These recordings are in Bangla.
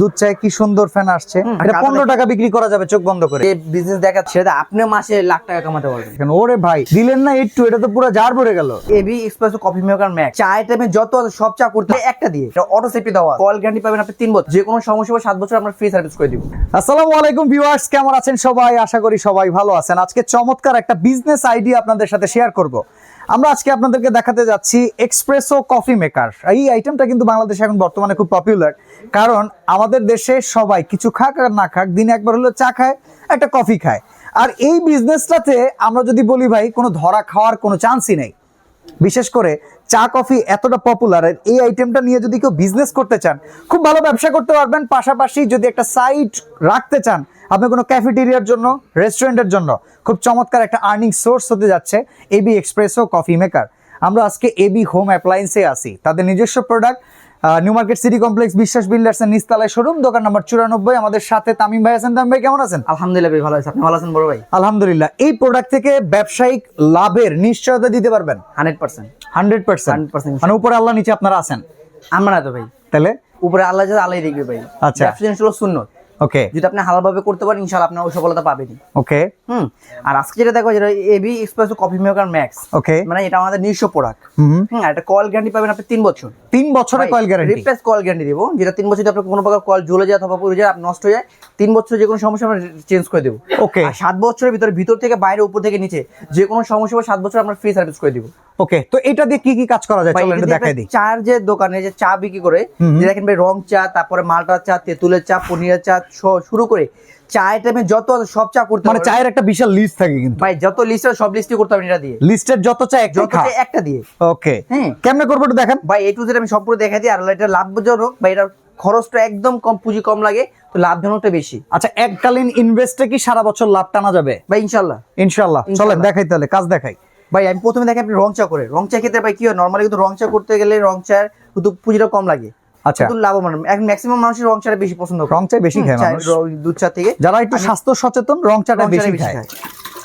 দুধ চায় কি সুন্দর ফ্যান আসছে? এটা পনেরো টাকা বিক্রি করা যাবে চোখ বন্ধ করে। বিজনেস সেটা আপনি মাসে লাখ টাকা কামাতে পারবেন। ওরে ভাই দিলেন না একটু এটা তো পুরো জার ভরে গেল। AB espresso coffee maker max চা আইটেমে যত সব চা করতে একটা দিয়ে। অটো সেফটি দেওয়া কল গ্যারান্টি পাবেন আপনি তিন বছর। যে কোনো সমস্যা সাত বছর আমরা ফ্রি সার্ভিস করে দিব। আসসালামু আলাইকুম ভিউয়ার্স কেমন আছেন সবাই? আশা করি সবাই ভালো আছেন। আজকে চমৎকার একটা বিজনেস আইডিয়া আপনাদের সাথে শেয়ার করব। আমরা আজকে আপনাদেরকে দেখাতে যাচ্ছি এক্সপ্রেসো কফি মেকার এই আইটেমটা কিন্তু বাংলাদেশে এখন বর্তমানে খুব পপুলার কারণ আমাদের দেশে সবাই কিছু খাক আর না খাক, দিনে একবার হলো চা খায়, একটা কফি খায়। আর এই বিজনেসটাতে আমরা যদি বলি ভাই, কোনো ধরা খাওয়ার কোনো চান্সই নেই। বিশেষ করে চা, কফি এতটা পপুলার এই আইটেমটা নিয়ে যদি কেউ বিজনেস করতে চান, খুব ভালো ব্যবসা করতে পারবেন। পাশাপাশি যদি একটা সাইট রাখতে চান, আপনি কোনো ক্যাফেটেরিয়ার জন্য রেস্টুরেন্টের জন্য, খুব চমৎকার একটা আর্নিং সোর্স হতে যাচ্ছে এবি এক্সপ্রেসো কফি মেকার আমরা আজকে এবি হোম অ্যাপ্লায়েন্সে আসি তাদের নিজস্ব product new market city complex Biswas builders এর নিস্তালায় শোরুম দোকান নম্বর চুরানব্বই আমাদের সাথে তামিম ভাই আছেন। তামিম ভাই কেমন আছেন? আলহামদুলিল্লাহ ভাই ভালো আছেন আপনি ভালো আছেন বড় ভাই? আলহামদুলিল্লাহ। এই প্রোডাক্ট থেকে ব্যবসায়িক লাভের নিশ্চয়তা দিতে পারবেন? Hundred percent. Hundred percent. 100% মানে উপরে আল্লাহ নিচে আপনারা আছেন? আমরা না তো ভাই। তাহলে? উপরে আল্লাহ যা আল্লাহ দেখবে ভাই। আচ্ছা। হলো শূন্য ওকে যদি আপনি হালালভাবে করতে পারেন ইনশাআল্লাহ আপনার ওই সফলতা পাবেনই। ওকে হুম? আর আজকে যেটা দেখো যেটা AB espresso coffee maker max okay মানে এটা আমাদের নিজস্ব প্রোডাক্ট হুম। আর এটা কল গ্যারান্টি পাবেন আপনি তিন বছর। তিন বছরের coil guarantee replace call guarantee দিব। যেটা তিন বছর যদি আপনার কোনো প্রকার কল জ্বলে যায় অথবা পুড়ে যায় আপনি নষ্ট হয়ে যায় তিন বছর যে কোনো সমস্যা আমরা চেঞ্জ করে দেবো। Okay. আর সাত বছরের ভিতরে ভিতর থেকে বাইরে উপর থেকে নিচে যে কোনো সমস্যা হবে সাত বছর আমরা ফ্রি সার্ভিস করে দিব। ওকে তো এটা দিয়ে কি কি কাজ করা যায়? চলো দেখাই দিই। চার যে দোকানে যে চা বিক্রি করে যে দেখেন ভাই রং চা তারপরে মালটা চা তেঁতুলের চা পনিরের চা শুরু করে চা আইটেমে যত সব চা করতে মানে চায়ের একটা বিশাল লিস্ট থাকে কিন্তু। ভাই যত লিস্ট সব লিস্টই করতে পারবেন এটা দিয়ে। লিস্টের যত চা একটাই যত খা। চা একটা দিয়ে। ওকে হ্যাঁ। কেমনে করব একটু দেখেন? ভাই এ টু জেড আমি সম্পূর্ণ দেখাই দিই আর এটা লাভজনক বা এটা খরচটা একদম কম পুঁজি কম লাগে তো লাভজনকটা বেশি। আচ্ছা এককালীন ইনভেস্টে কি সারা বছর লাভ টানা যাবে? ভাই ইনশাল্লাহ ইনশাল্লাহ চলেন দেখাই তাহলে কাজ দেখাই। ভাই আমি প্রথমে দেখি আপনি রং চা করে। রং চা ক্ষেত্রে ভাই কি হয়? নর্মালি কিন্তু রং চা করতে গেলে রং চার কিন্তু পুঁজিটা কম লাগে। আচ্ছা। লাভবান। এখন ম্যাক্সিমাম মানুষের রং চাটা বেশি পছন্দ করে। রং চা বেশি খায় মানুষ। দুধ চা থেকে। যারা একটু স্বাস্থ্য সচেতন রং চাটা বেশি খায়।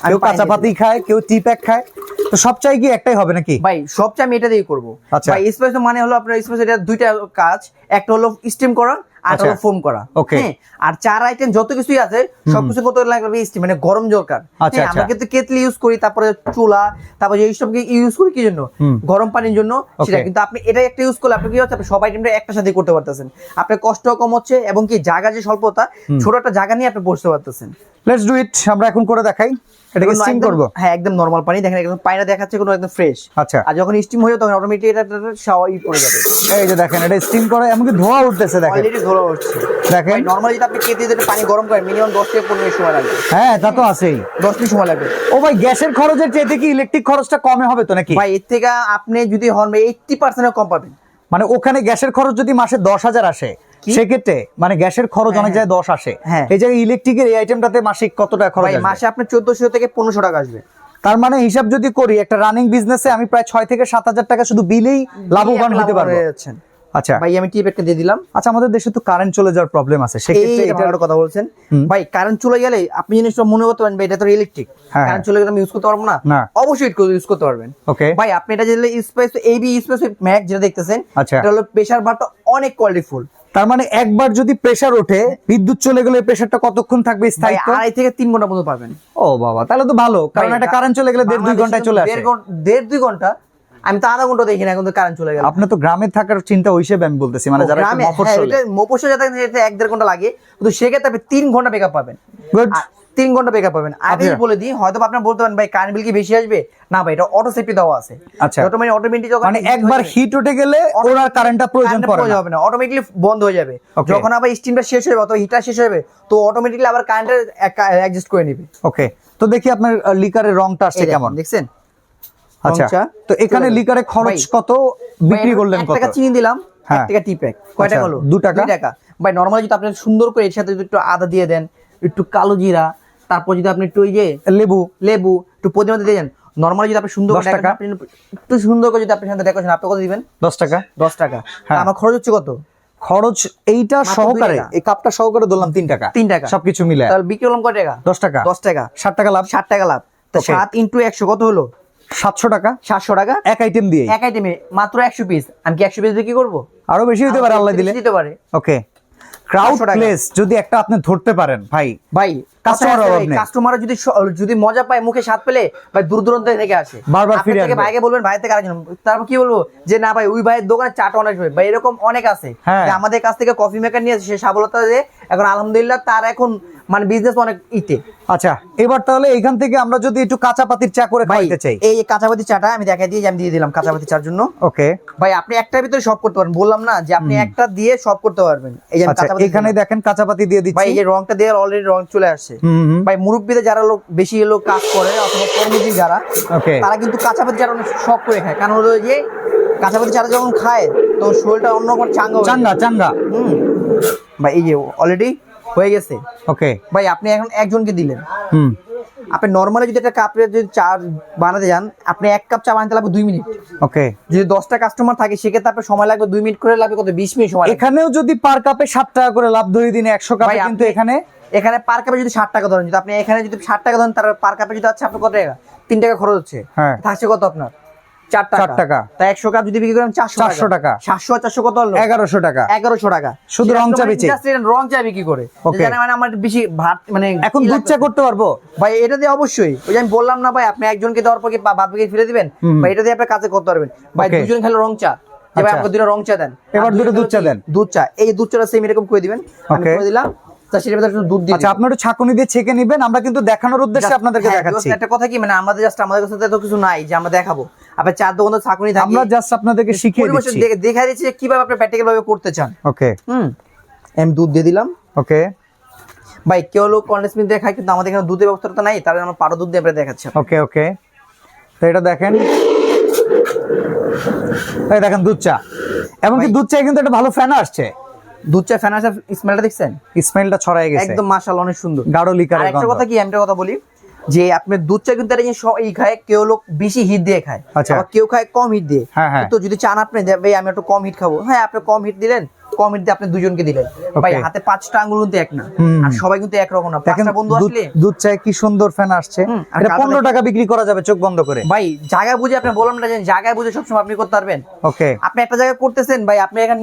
কেউ কাঁচা পাতি খায় কেউ টি প্যাক খায়। তো সব চাই কি একটাই হবে নাকি? ভাই সব চাই আমি এটা দিয়ে করব। আচ্ছা। ভাই মানে হলো আপনার স্পেস এটা দুইটা কাজ। একটা হলো স্টিম করা আর আচ্ছা। হলো ফোম করা। Okay. হ্যাঁ, আর চার আইটেম যত কিছুই আছে সবকিছু কত লাগবে স্টিম মানে গরম দরকার আচ্ছা, হ্যাঁ, আমরা আচ্ছা। কিন্তু কেতলি ইউজ করি তারপরে চুলা তারপরে এই সব ইউজ করি কি জন্য? গরম পানির জন্য। সেটা কিন্তু আপনি এটা একটা ইউজ করলে আপনি কি হচ্ছে আপনি সব আইটেমটা একটা সাথে করতে পারতেছেন। আপনার কষ্ট কম হচ্ছে এবং কি জায়গা যে স্বল্পতা ছোট একটা জায়গা নিয়ে আপনি বসতে পারতেছেন। লেটস ডু ইট আমরা এখন করে দেখাই। এটাকে স্টিম করব? হ্যাঁ একদম নর্মাল পানি দেখেন একদম দেখাচ্ছে কোনো একদম ফ্রেশ আচ্ছা। আর যখন স্টিম হয়ে তখন অটোমেটিক এটা যাবে। এই যে দেখেন এটা স্টিম করে এমনকি ধোঁয়া উঠতেছে দেখেন। অলরেডি ধরে উঠছে। দেখেন। নর্মালি যদি আপনি কেটে যদি পানি গরম করেন মিনিমাম দশ থেকে পনেরো মিনিট সময় লাগবে। হ্যাঁ তা তো আছেই। দশ মিনিট সময় লাগবে। ও ভাই গ্যাসের খরচের চেয়ে কি ইলেকট্রিক খরচটা কমে হবে তো নাকি? ভাই এর থেকে আপনি যদি হন এইটটি পার্সেন্ট কম পাবেন। মানে ওখানে গ্যাসের খরচ যদি মাসে দশ হাজার আসে কি? সেক্ষেত্রে মানে গ্যাসের খরচ হ্যাঁ, অনেক জায়গায় দশ আসে। হ্যাঁ। এই জায়গায় ইলেকট্রিকের এই আইটেমটাতে মাসিক কত টাকা খরচ মাসে আপনার চোদ্দশো থেকে পনেরোশো টাকা আসবে। তার মানে হিসাব যদি করি একটা রানিং বিজনেসে আমি প্রায় ছয় থেকে সাত হাজার টাকা শুধু বিলেই লাভবান হতে পারব। আচ্ছা। ভাই আমি টিপ একটা দিয়ে দিলাম। আচ্ছা আমাদের দেশে তো কারেন্ট চলে যাওয়ার প্রবলেম আছে সেক্ষেত্রে ভালো কথা বলছেন। ভাই কারেন্ট চলে গেলে আপনি জিনিসটা মনে করতে পারেন এটা তো ইলেকট্রিক হ্যাঁ, কারেন্ট চলে গেলে আমি ইউজ করতে পারব না। অবশ্যই ইউজ করতে পারবেন। ওকে। ভাই আপনি এটা যেটা স্পেস এবি স্পেস ম্যাক যেটা দেখতেছেন আচ্ছা। এটা হলো প্রেসার বারটা অনেক কোয়ালিটিফুল তার মানে একবার যদি প্রেসার ওঠে বিদ্যুৎ চলে গেলে প্রেসারটা কতক্ষণ থাকবে স্থায়ী আড়াই থেকে তিন ঘণ্টা পর্যন্ত পাবেন। ও বাবা তাহলে তো ভালো কারণ একটা কারেন্ট চলে গেলে দেড় দুই ঘন্টায় চলে আসে। দেড় দুই ঘণ্টা আমি তো আধা ঘণ্টা দেখি না এখন তো কারেন্ট চলে গেল। আপনার তো গ্রামে থাকার চিন্তা ওই হিসেবে আমি বলতেছি মানে যারা মফস্বল। হ্যাঁ, মফস্বলে। যাতে এক দেড় ঘণ্টা লাগে কিন্তু সেক্ষেত্রে আপনি তিন ঘণ্টা বেকআপ পাবেন। তিন ঘণ্টা বেকআপ পাবেন আগে। বলে দিই হয়তো আপনার বলতে পারেন ভাই কারেন্ট বিল কি বেশি আসবে? না ভাই এটা অটো সেফটি দেওয়া আছে। আচ্ছা। অটোমেটিক অটোমেটিক যখন মানে একবার হিট উঠে গেলে ওর আর কারেন্টটা প্রয়োজন পড়ে না। হবে না অটোমেটিকলি বন্ধ হয়ে যাবে। যখন আবার স্টিমটা শেষ হয়ে যাবে অথবা হিটার শেষ হবে তো অটোমেটিকলি আবার কারেন্টের অ্যাডজাস্ট করে নিবে। ওকে তো দেখি আপনার লিকারের রংটা আসছে কেমন? দেখছেন? আচ্ছা। তো এখানে গেল। খরচ কত? বিক্রি করলেন কত? টাকা চিনি দিলাম হ্যাঁ। এক টাকা টি প্যাক কয় আচ্ছা, টাকা হলো? দু টাকা? দুই টাকা? ভাই নর্মালি যদি আপনি সুন্দর করে এর সাথে যদি একটু আদা দিয়ে দেন একটু কালো জিরা তারপর যদি আপনি একটু যে লেবু। লেবু একটু পদিনা দিয়ে নর্মালি যদি আপনি সুন্দর করে টাকা? একটু সুন্দর করে যদি আপনি সাথে ডেকোরেশন আপনি কত দিবেন? দশ টাকা। দশ টাকা। হ্যাঁ। আমার খরচ হচ্ছে কত? খরচ এইটা সহকারে এই কাপটা সহকারে ধরলাম তিন টাকা। তিন টাকা। সবকিছু মিলে। তাহলে বিক্রি করলাম কয় টাকা? দশ টাকা। দশ টাকা। ষাট টাকা লাভ। ষাট টাকা লাভ। তো সাত ইন্টু একশো কত হলো? সাতশো টাকা। সাতশো টাকা। এক আইটেম দিয়ে। এক আইটেমে মাত্র একশো পিস আমি কি একশো পিস বিক্রি করব? আরও বেশি হতে পারে আল্লাহ দিলে। দিতে পারে। ওকে ক্রাউড প্লেস যদি একটা আপনি ধরতে পারেন ভাই ভাই Customer অভাব নেই। কাস্টমার যদি যদি মজা পায় মুখে স্বাদ পেলে ভাই দূর দূরান্ত থেকে আসে। বারবার ফিরে আসে ভাইকে বলবেন ভাই থেকে আরেকজন। তারপর কি বলব? যে না ভাই ওই ভাইয়ের দোকানে চাটা অনেক সময় ভাই এরকম অনেক আছে। হ্যাঁ। আমাদের কাছ থেকে কফি মেকার নিয়ে সে সাবলতা যে এখন আলহামদুলিল্লাহ তার এখন মানে বিজনেস অনেক ইতে। আচ্ছা এবার তাহলে এখান থেকে আমরা যদি একটু কাঁচা পাতির চা করে ভাই খাইতে চাই। এই যে কাঁচাপাতি চাটা আমি দেখাই দিয়ে আমি দিয়ে দিলাম কাঁচাপাতি চার জন্য। ওকে। ভাই আপনি একটার ভিতরে সব করতে পারবেন। বললাম না যে আপনি একটা দিয়ে সব করতে পারবেন। এই যে আচ্ছা কাঁচাপাতি এখানে দেখেন কাঁচা পাতি দিয়ে ভাই দিচ্ছি এই রংটা দিয়ে অলরেডি রং চলে আসছে। ভাই মুরব্বীদের যারা লোক বেশি লোক কাজ করে অথবা কর্মজীবী যারা ওকে। তারা কিন্তু কাঁচাপাতি চারা অনেক শখ করে খায়। কারণ হলো যে কাঁচাপাতি চারা যখন খায় তখন শরীরটা অন্য চাঙ্গা। চাঙ্গা চাঙ্গা। হুম। ভাই এই যে অলরেডি হয়ে গেছে। ওকে ভাই আপনি এখন একজনকে দিলেন। হুম। আপনি নর্মালি যদি একটা কাপে যদি চা বানাতে যান আপনি এক কাপ চা বানাতে লাগবে দুই মিনিট। ওকে যদি দশটা কাস্টমার থাকে সেক্ষেত্রে আপনার সময় লাগবে দুই মিনিট করে লাগবে কত? বিশ মিনিট সময় এখানেও যদি পার কাপে ষাট টাকা করে লাভ ধরে দিনে একশো কাপে কিন্তু এখানে এখানে পার কাপে যদি ষাট টাকা ধরেন যদি আপনি এখানে যদি ষাট টাকা ধরেন তার পার কাপে যদি আছে আপনার কত টাকা? তিন টাকা খরচ হচ্ছে। হ্যাঁ। থাকছে কত আপনার? চার টাকা। একশো কাপ যদি বিক্রি করেন চারশো টাকা। সাতশো চারশো কত হলো? এগারোশো টাকা। এগারোশো টাকা। শুধু রং চা বেচে? রং চা বিক্রি করে। মানে আমার বেশি ভাত মানে এখন দুধ চা করতে পারব? ভাই এটা দিয়ে অবশ্যই। ওই যে আমি বললাম না ভাই আপনি একজনকে দেওয়ার পর কি বা- বাদ বাকি ফেলে দিবেন? ভাই এটা দিয়ে আপনি কাজে করতে পারবেন। ভাই দুজন খেলে রং চা। ভাই আচ্ছা। আমাকে দুটো রং চা দেন। এবার দুটো দুধ চা দেন। দুধ চা। এই দুধ চাটা সেম এরকম করে দিবেন। আমি করে দিলাম। দুধ দিয়ে আচ্ছা আপনার একটু ছাকনি দিয়ে ছেঁকে নিবেন। আমরা কিন্তু দেখানোর উদ্দেশ্যে আপনাদেরকে হ্যাঁ, দেখাচ্ছি। একটা কথা কি মানে আমাদের জাস্ট আমাদের কাছে তো কিছু নাই যে আমরা দেখাবো। আপনার চার দোকান ছাকুনি থাকে। আমরা জাস্ট আপনাদেরকে শিখিয়ে দিচ্ছি। দেখে- দিচ্ছি যে কীভাবে আপনি প্র্যাকটিক্যাল ভাবে করতে চান। ওকে হুম। আমি দুধ দিয়ে দিলাম। ওকে ভাই কেউ লোক কন্ডেন্স মিল্ক দেখায় কিন্তু আমাদের এখানে দুধের ব্যবস্থা তো নাই তাহলে আমরা পারো দুধ দিয়ে আমরা দেখাচ্ছি ওকে ওকে তো এটা দেখেন। এই দেখেন দুধ চা। এমনকি দুধ চায় কিন্তু একটা ভালো ফ্যান আসছে। দুধ চা ফ্যানাসের স্মেলটা দেখছেন? স্মেলটা ছড়াই গেছে। একদম মাশাআল্লাহ অনেক সুন্দর। গাঢ় লিকারের আর একটা কথা কি আমি একটা কথা বলি। যে আপনার দুধ চা কিন্তু এই খায় কেউ লোক বেশি হিট দিয়ে খায় আচ্ছা। আবার কেউ খায় কম হিট দিয়ে হ্যাঁ, হ্যাঁ। তো যদি চান আপনি ভাই আমি একটু কম হিট খাব হ্যাঁ আপনি কম হিট দিলেন কম দিয়ে আপনি দুজনকে দিলেন ভাই হাতে পাঁচটা আঙ্গুল কিন্তু এক না। আর সবাই কিন্তু একরকম না। পাঁচটা বন্ধু আসলে দুধ চায় কি সুন্দর ফ্যান আসছে। এটা কালো পনেরো দেখেন। টাকা বিক্রি করা যাবে চোখ বন্ধ করে। ভাই জায়গা বুঝে আপনি বললাম না যে জায়গায় বুঝে সবসময় আপনি করতে পারবেন। ওকে আপনি একটা জায়গায় করতেছেন ভাই আপনি এখানে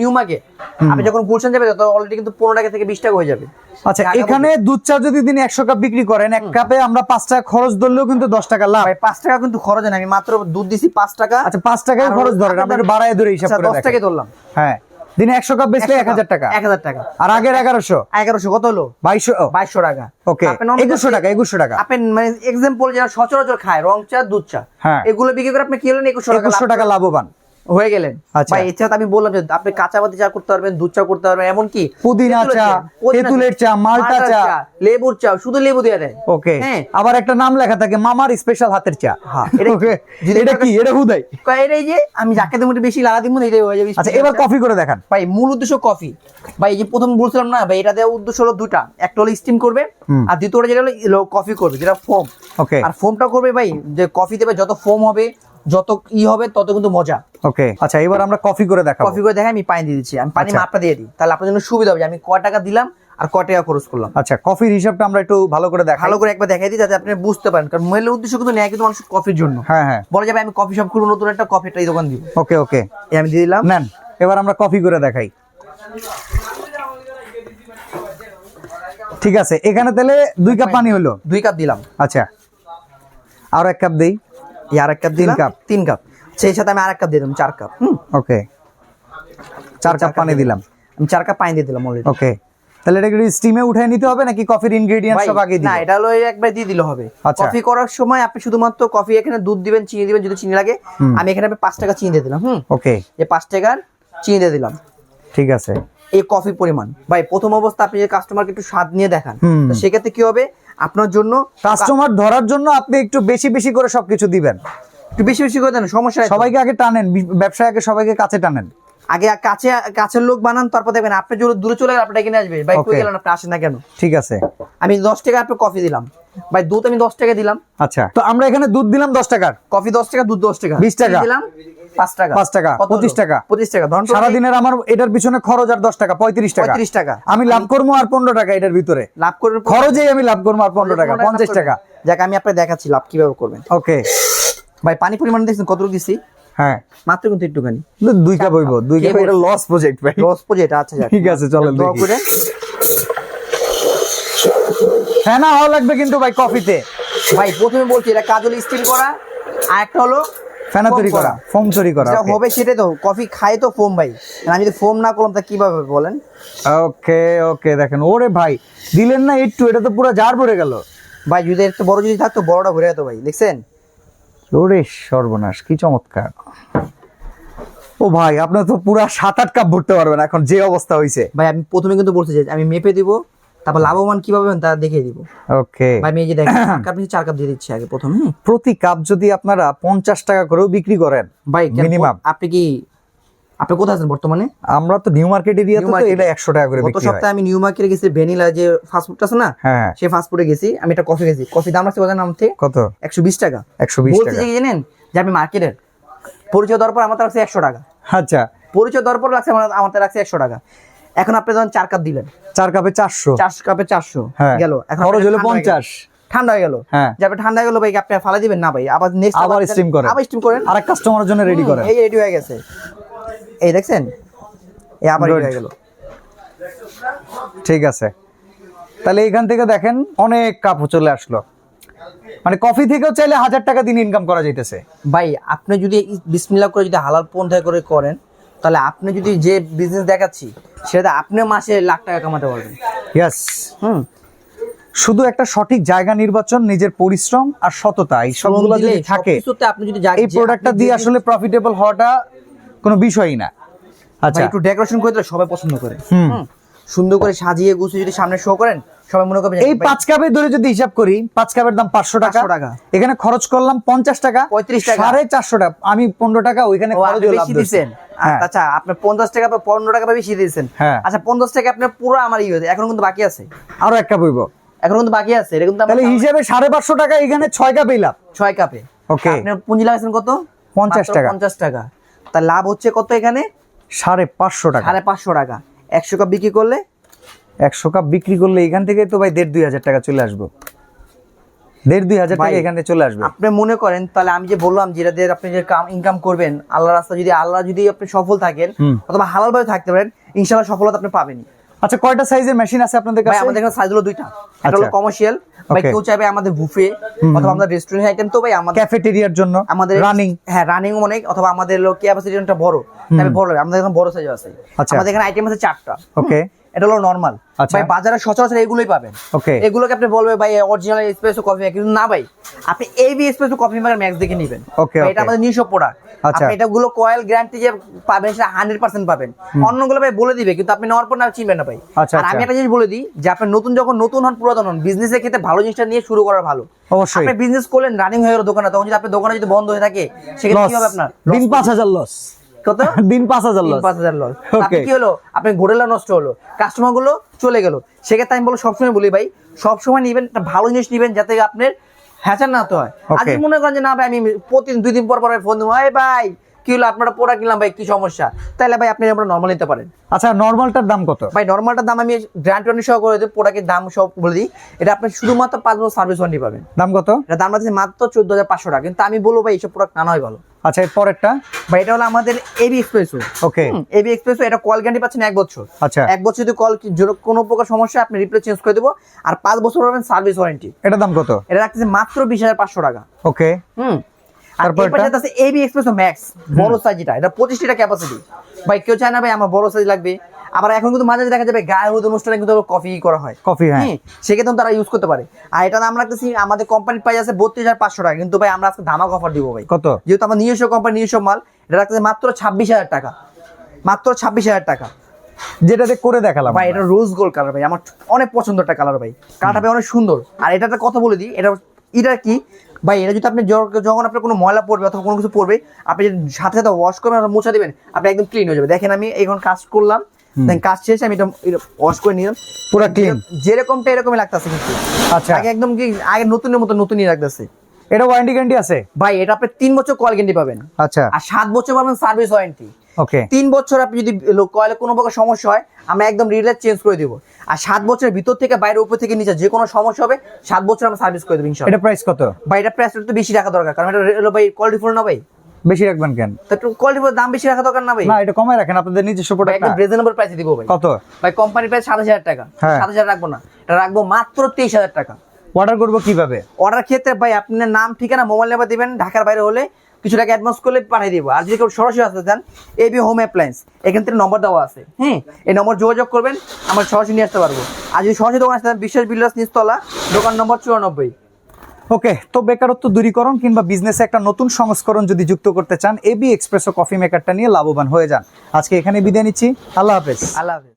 আপনি যখন গুলশান যাবে তখন অলরেডি কিন্তু পনেরো টাকা থেকে বিশ টাকা হয়ে যাবে। আচ্ছা এখানে দুধ চা যদি দিন একশো কাপ বিক্রি করেন এক কাপে আমরা পাঁচ টাকা খরচ ধরলেও কিন্তু দশ টাকা লাভ। ভাই পাঁচ টাকা কিন্তু খরচ না। আমি মাত্র দুধ দিছি পাঁচ টাকা। আচ্ছা পাঁচ টাকায় খরচ ধরেন একটু বাড়ায় ধরে হিসাব আচ্ছা, করে দেখেন। টাকা ধরলাম। হ্যাঁ। দিনে একশো কাপ বেচলে এক হাজার টাকা। এক হাজার টাকা। আর আগের এগারোশো? এগারোশো কত হলো? বাইশশো বাইশশো টাকা। ওকে একুশশো টাকা একুশশো টাকা। আপনি মানে এক্সাম্পল যারা সচরাচর খায় রং চা দুধ চা হ্যাঁ। এগুলো বিক্রি করে আপনি কি হলেন? একুশশো টাকা একুশশো টাকা লাভবান। হয়ে গেলেন। আচ্ছা। ভাই এছাড়া আমি বললাম যে আপনি কাঁচাপাতি চা করতে পারবেন দুধ চা করতে পারবেন এমনকি পুদিনা চা, তেঁতুলের চা, মাল্টা চা। লেবুর চা শুধু লেবু দিয়ে দেয় ওকে। হ্যাঁ। আবার একটা নাম লেখা থাকে মামার স্পেশাল হাতের চা। হ্যাঁ, এটা- কি? এটা হুদাই কয় এটাই যে আমি যাকে দেবো বেশি লাগা দিব না এটাই হয়ে যাবে। আচ্ছা এবার কফি করে দেখান। ভাই মূল উদ্দেশ্য কফি ভাই এই যে প্রথম বলছিলাম না ভাই এটা দেওয়ার উদ্দেশ্য হলো দুটা। একটা হলো স্টিম করবে আর দ্বিতীয়টা যেটা হলো কফি করবে যেটা ফোম ওকে। আর ফোমটা করবে ভাই যে কফি দেবে যত ফোম হবে যত ই হবে তত কিন্তু মজা। ওকে আচ্ছা এবার আমরা কফি করে দেখাবো। কফি করে দেখে আমি পানি দিয়ে দিচ্ছি। আমি পানি আচ্ছা। মাপটা দিয়ে দিই। তাহলে আপনার জন্য সুবিধা হবে যে আমি ক টাকা দিলাম আর ক টাকা খরচ করলাম। আচ্ছা কফির হিসাবটা আমরা একটু ভালো করে দেখাই। ভালো করে একবার দেখাই দিই যাতে আপনি বুঝতে পারেন। কারণ মূল উদ্দেশ্য কিন্তু নেয় কিন্তু মানুষ কফির জন্য। হ্যাঁ হ্যাঁ। বলা যাবে আমি কফি শপ করব নতুন একটা কফি একটা এই দোকান দিব। ওকে ওকে এই আমি দিয়ে দিলাম। নেন এবার আমরা কফি করে দেখাই। ঠিক আছে এখানে তাহলে দুই কাপ পানি হলো? দুই কাপ দিলাম। আচ্ছা আর এক কাপ দেই। এই আর এক কাপ তিন কাপ। তিন কাপ। সেই সাথে আমি আর এক কাপ দিয়ে দিলাম চার কাপ হুম? ওকে চার কাপ পানি দিলাম। আমি চার কাপ পানি দিয়ে দিলাম অলরেডি ওকে তাহলে এটা কি স্টিমে উঠায় নিতে হবে নাকি কফির ইনগ্রেডিয়েন্ট সব আগে না এটা হলো একবার দিয়ে দিলে হবে। আচ্ছা। কফি করার সময় আপনি শুধুমাত্র কফি এখানে দুধ দিবেন চিনি দিবেন যদি চিনি লাগে আমি এখানে আপনি পাঁচ টাকা চিনি দিয়ে দিলাম হুম? ওকে যে পাঁচ টাকার চিনি দিয়ে দিলাম। ঠিক আছে। এই কফি পরিমাণ। ভাই প্রথম অবস্থা আপনি যে কাস্টমারকে একটু স্বাদ নিয়ে দেখান তো সেক্ষেত্রে কি হবে? আপনার জন্য কাস্টমার ধরার জন্য আপনি একটু বেশি বেশি করে সবকিছু দিবেন। একটু বেশি বেশি করে দেন সমস্যা সবাইকে আগে টানেন ব্যবসায় আগে সবাইকে কাছে টানেন। আগে কাছে কাছের লোক বানান তারপর দেখবেন আপনি দূরে চলে গেলে আপনি কিনে আসবে। ভাই কই. গেলেন আপনি? আসেন না কেন? ঠিক আছে। আমি দশ টাকা আপনি কফি দিলাম। ভাই দুধ আমি দশ টাকা দিলাম। আচ্ছা। তো আমরা এখানে দুধ দিলাম দশ টাকার। কফি দশ টাকা দুধ দশ টাকা। 20 টাকা। দিলাম পাঁচ টাকা। পাঁচ টাকা, 25 টাকা। পঁচিশ টাকা। ধরুন সারাদিনের আমার এটার পিছনে খরচ আর দশ টাকা পঁয়ত্রিশ টাকা। 35 টাকা। আমি লাভ করব আর পনেরো টাকা এটার ভিতরে। লাভ করবেন খরচেই আমি লাভ করব আর পনেরো টাকা পঞ্চাশ টাকা। যাক আমি আপনাকে দেখাচ্ছি লাভ কীভাবে করবেন। ওকে। ভাই পানি পরিমাণ দেখছেন কতটুকু দিচ্ছি? হ্যাঁ। মাত্র কিন্তু একটুখানি। দুই কাপ হইব দুই কাপ এটা লস প্রজেক্ট ভাই। লস প্রজেক্ট আচ্ছা ঠিক আছে, চলেন দেখি। ফেনা হওয়া লাগবে কিন্তু ভাই কফিতে। ভাই প্রথমে বলছি এটা কাজল স্টিল করা আর একটা হলো ফেনা তৈরি করা ফোম তৈরি করা যেটা হবে সেটাই তো কফি খাই তো ফোম ভাই। আমি যদি ফোম না করলাম তা কীভাবে বলেন? ওকে ওকে দেখেন। ওরে ভাই দিলেন না একটু এটা তো পুরো জার ভরে গেল। ভাই যদি একটা বড় যদি থাকতো বড়টা ভরে যেত ভাই দেখছেন? ওরে সর্বনাশ কি চমৎকার। ও ভাই আপনার তো পুরা সাত আট কাপ ভরতে পারবেন এখন যে অবস্থা হয়েছে ভাই আমি প্রথমে কিন্তু বলতে চাই আমি মেপে দিব তারপর লাভবান কীভাবে হবেন তা দেখিয়ে দিব। ওকে ভাই আমি এই যে দেখেন কাপ নিচে চার কাপ দিয়ে দিচ্ছি আগে প্রথম? প্রতি কাপ যদি আপনারা পঞ্চাশ টাকা করেও বিক্রি করেন ভাই Minimum। আপনি কি আপনি কোথায় আছেন বর্তমানে? আমরা তো নিউ মার্কেট এরিয়াতে তো এটা একশো টাকা করে বিক্রি হয়। গত সপ্তাহে আমি নিউ মার্কেটে গেছি ভ্যানিলা যে ফাস্ট ফুড আছে না হ্যাঁ হ্যাঁ। সেই ফাস্ট ফুডে গেছি আমি একটা কফি গেছি কফি দাম রাখছি ওদের নাম থেকে? কত? একশো বিশ টাকা। একশো বিশ বলছি টাকা। যে কি জানেন যে আমি মার্কেটের পরিচয় দেওয়ার পর আমার রাখছে একশো টাকা। আচ্ছা। পরিচয় দেওয়ার পর রাখছে আমার রাখছে একশো টাকা। এখন আপনি যখন চার কাপ দিলেন চার কাপে চারশো। চার কাপে চারশো হ্যাঁ। গেল। এখন খরচ হলো। পঞ্চাশ। ঠান্ডা হয়ে গেল। হ্যাঁ। যে আপনি ঠান্ডা হয়ে গেল ভাই আপনি ফালা দিবেন না ভাই। আবার নেক্সট আবার স্টিম করেন। আবার স্টিম করেন। আরেক কাস্টমারের জন্য রেডি করেন। এই রেডি হয়ে গেছে। এই দেখছেন? এই আবার হয়ে গেল। ঠিক আছে। তাহলে এখান থেকে দেখেন অনেক কাপ চলে আসলো। মানে কফি থেকেও চাইলে হাজার টাকা দিন ইনকাম করা যাইতেছে। ভাই আপনি যদি বিসমিল্লাহ করে যদি হালাল পন্থায় করে করেন তাহলে আপনি যদি যে বিজনেস দেখাচ্ছি সেটা আপনি মাসে লাখ টাকা কামাতে পারবেন। ইয়াস হুম। শুধু একটা সঠিক জায়গা নির্বাচন নিজের পরিশ্রম আর সততা এই সবগুলো যদি থাকে আপনি যদি এই প্রোডাক্টটা দিয়ে আসলে প্রফিটেবল হওয়াটা কোনো বিষয়ই না। আচ্ছা। একটু ডেকোরেশন করে দিলে সবাই পছন্দ করে। হুম। সুন্দর করে সাজিয়ে গুছিয়ে যদি সামনে শো করেন সবাই মনে করবে এই পাঁচ কাপে ধরে যদি হিসাব করি পাঁচ কাপের দাম পাঁচশো টাকা। টাকা। এখানে খরচ করলাম পঞ্চাশ টাকা 35 টাকা। সাড়ে চারশো টাকা। আমি পনেরো টাকা ওইখানে বেশি দিচ্ছেন হ্যাঁ। আচ্ছা আপনি পঞ্চাশ টাকা বা পনেরো টাকা বেশি দিয়েছেন। হ্যাঁ। আচ্ছা পঞ্চাশ টাকা আপনার পুরো আমার ইয়ে এখন কিন্তু বাকি আছে। আরও এক কাপ হইব। এখন কিন্তু বাকি আছে। এটা কিন্তু তাহলে হিসেবে সাড়ে পাঁচশো টাকা এখানে ছয় কাপ লাভ। ছয় কাপে। Okay. আপনি পুঁজি লাগাইছেন কত? 50 টাকা। পঞ্চাশ টাকা। তার লাভ হচ্ছে কত এখানে? সাড়ে পাঁচশো টাকা। সাড়ে পাঁচশো টাকা। একশো কাপ বিক্রি করলে একশো কাপ বিক্রি করলে এখান থেকে তো ভাই দেড় দুই হাজার টাকা চলে আসব। দেড় দুই হাজার টাকা এখানে চলে আসবে। আপনি মনে করেন তাহলে আমি যে বললাম যেটা দিয়ে আপনি যে ইনকাম করবেন আল্লাহ রাস্তা যদি আল্লাহ যদি আপনি সফল থাকেন অথবা হালাল ভাবে থাকতে পারেন ইনশাআল্লাহ সফলতা আপনি পাবেনই। আচ্ছা কয়টা সাইজের মেশিন আছে আপনাদের কাছে? আমাদের এখানে সাইজ হলো দুইটা। একটা হলো আচ্ছা। কমার্শিয়াল ভাই Okay. কেউ চাইবে আমাদের বুফে অথবা আমাদের রেস্টুরেন্ট আইটেম তো ভাই আমাদের ক্যাফেটেরিয়ার জন্য আমাদের রানিং হ্যাঁ রানিং অনেক অথবা আমাদের লোক ক্যাপাসিটিটা বড়। তবে বড় আমাদের এখানে বড় সাইজ আছে। আচ্ছা। আমাদের এখানে আইটেম আছে চারটা। ওকে এটা হলো নরমাল আচ্ছা। ভাই বাজারে সচরাচর এগুলোই পাবেন। Okay. এগুলোকে আপনি বলবে ভাই অরিজিনাল এসপ্রেসো কফি কিন্তু না ভাই। আপনি AB espresso coffee maker max দেখে নেবেন। ভাই, এটা আমাদের নিজস্ব প্রোডাক্ট আচ্ছা। আপনি এটাগুলো কয়েল গ্যারান্টি যে পাবেন সেটা হান্ড্রেড পার্সেন্ট পাবেন। অন্যগুলো ভাই বলে দিবে কিন্তু আপনি নেওয়ার পর না চিনবেন না ভাই। আচ্ছা, আর আমি আচ্ছা। একটা জিনিস বলে দিই যে আপনি নতুন যখন নতুন হন পুরাতন হন বিজনেসের ক্ষেত্রে ভালো জিনিসটা নিয়ে শুরু করা ভালো। অবশ্যই। আপনি বিজনেস করলেন রানিং হয়ে গেল দোকানে তখন যদি আপনার দোকানে যদি বন্ধ হয়ে থাকে সেক্ষেত্রে কি হবে আপনার? দিন পাঁচ হাজার লস কত? দিন পাঁচ হাজার তিন লস পাঁচ হাজার লস. আপনি কি হলো? আপনি ঘোরেলা নষ্ট হলো। কাস্টমারগুলো চলে গেল। সেক্ষেত্রে আমি বলো সবসময় বলি ভাই সবসময় নিবেন একটা ভালো জিনিস নিবেন যাতে আপনার হ্যাচার না তো হয়. আজকে মনে করেন যে না ভাই আমি প্রতিদিন দুই দিন পর পর ফোন দেবো। ভাই কি হলো? আপনারা প্রোডাক্ট নিলাম ভাই কি সমস্যা? তাহলে ভাই আপনি আমরা নর্মাল নিতে পারেন। আচ্ছা নর্মালটার দাম কত? ভাই নর্মালটার দাম আমি গ্র্যান্ড ওয়ারেন্টি সহ করে প্রোডাক্টের দাম সব বলে দিই। এটা আপনি শুধুমাত্র পাঁচ বছর সার্ভিস ওয়ারেন্টি পাবেন। দাম কত? এটা দাম আছে মাত্র চোদ্দ হাজার পাঁচশো টাকা। কিন্তু আমি বলব ভাই এইসব প্রোডাক্ট না হয় ভালো। আচ্ছা এর পরেরটা? ভাই এটা হলো আমাদের AB espresso okay. AB espresso এটা কল গ্যারান্টি পাচ্ছেন এক বছর। আচ্ছা। এক বছর যদি কল কোনো প্রকার সমস্যা আপনি রিপ্লেস চেঞ্জ করে দেবো। আর পাঁচ বছর পাবেন সার্ভিস ওয়ারেন্টি এটার দাম কত? এটা রাখতেছে মাত্র বিশ হাজার পাঁচশো টাকা। ওকে। হুম আর তারপর এরপর আছে এবি এক্সপ্রেসো ম্যাক্স বড় সাইজ এটা এটা পঁচিশটা ক্যাপাসিটি ভাই কেউ চায় না ভাই আমার বড় সাইজ লাগবে। আবার এখন কিন্তু মাঝে দেখা যাবে গায়ে হলুদ অনুষ্ঠানে কিন্তু কফি করা হয়। কফি হ্যাঁ। সেক্ষেত্রে তারা ইউজ করতে পারে। আর এটা দাম রাখতেছি আমাদের কোম্পানির প্রাইস আছে বত্রিশ হাজার পাঁচশো টাকা। কিন্তু ভাই আমরা আজকে ধামাক অফার দিব ভাই। কত? যেহেতু আমার নিজস্ব কোম্পানি নিজস্ব মাল এটা রাখতেছে মাত্র ছাব্বিশ হাজার টাকা। মাত্র ছাব্বিশ হাজার টাকা। যেটাতে করে দেখালাম ভাই এটা রোজ গোল্ড কালার ভাই আমার অনেক পছন্দ একটা কালার ভাই। কালারটা ভাই অনেক সুন্দর। আর এটা একটা কথা বলে দিই এটা এটা কি? ভাই এটা যদি আপনি যখন আপনার কোনো ময়লা পড়বে অথবা কোনো কিছু পড়বে আপনি যদি সাথে সাথে ওয়াশ করবেন আর মোছা দিবেন আপনি একদম ক্লিন হয়ে যাবে। দেখেন আমি এখন কাজ করলাম দেন কাজ শেষে আমি এটা ওয়াশ করে নিলাম। পুরা ক্লিন যেরকমটা এরকমই লাগতেছে কিন্তু। আচ্ছা। আগে একদম কি আগে নতুনের মতো নতুনই লাগতেছে। এটা ওয়ারেন্টি গ্যারান্টি আছে? ভাই এটা আপনি তিন বছর কল গ্যারান্টি পাবেন। আচ্ছা। আর সাত বছর পাবেন সার্ভিস ওয়ারেন্টি ওকে তিন বছর আপনি যদি কয়েলে কোনো প্রকার সমস্যা হয় আমরা একদম রিলেট চেঞ্জ করে দেবো। আর সাত বছরের ভিতর থেকে বাইরে উপর থেকে নিচে যে কোনো সমস্যা হবে সাত বছর আমরা সার্ভিস করে দেবো এটা প্রাইস কত? ভাই এটা প্রাইস একটু বেশি রাখা দরকার কারণ এটা ভাই কোয়ালিটি ফুল না ভাই? বেশি রাখবেন কেন? তো কোয়ালিটির দাম বেশি রাখা দরকার না ভাই? না এটা কমায় রাখেন আপনাদের নিজস্ব প্রোডাক্ট একদম রিজনেবল প্রাইসে দিব ভাই। কত? ভাই কোম্পানি প্রাইস সাত হাজার টাকা। হ্যাঁ। সাত হাজার রাখব না এটা রাখব মাত্র তেইশ হাজার টাকা। অর্ডার করব কীভাবে? অর্ডার ক্ষেত্রে ভাই আপনার নাম ঠিকানা মোবাইল নাম্বার দিবেন ঢাকার বাইরে হলে কিছু টাকা অ্যাডভান্স করলে পাঠিয়ে দিব। আর যদি কেউ সরাসরি আসতে চান এবি হোম অ্যাপ্লায়েন্স এখান থেকে নম্বর দেওয়া আছে। হ্যাঁ এই নম্বর যোগাযোগ করবেন আমরা সরাসরি নিয়ে আসতে পারব। আর যদি সরাসরি দোকান আসতে চান বিশ্বাস বিল্ডার্স নিচতলা দোকান নম্বর চুরানব্বই। ওকে তো বেকারত্ব দূরীকরণ কিংবা বিজনেসে একটা নতুন সংস্করণ যদি যুক্ত করতে চান এবি এক্সপ্রেসো কফি মেকারটা নিয়ে লাভবান হয়ে যান। আজকে এখানে বিদায় নিচ্ছি। আল্লাহ হাফেজ। আল্লাহ হাফেজ।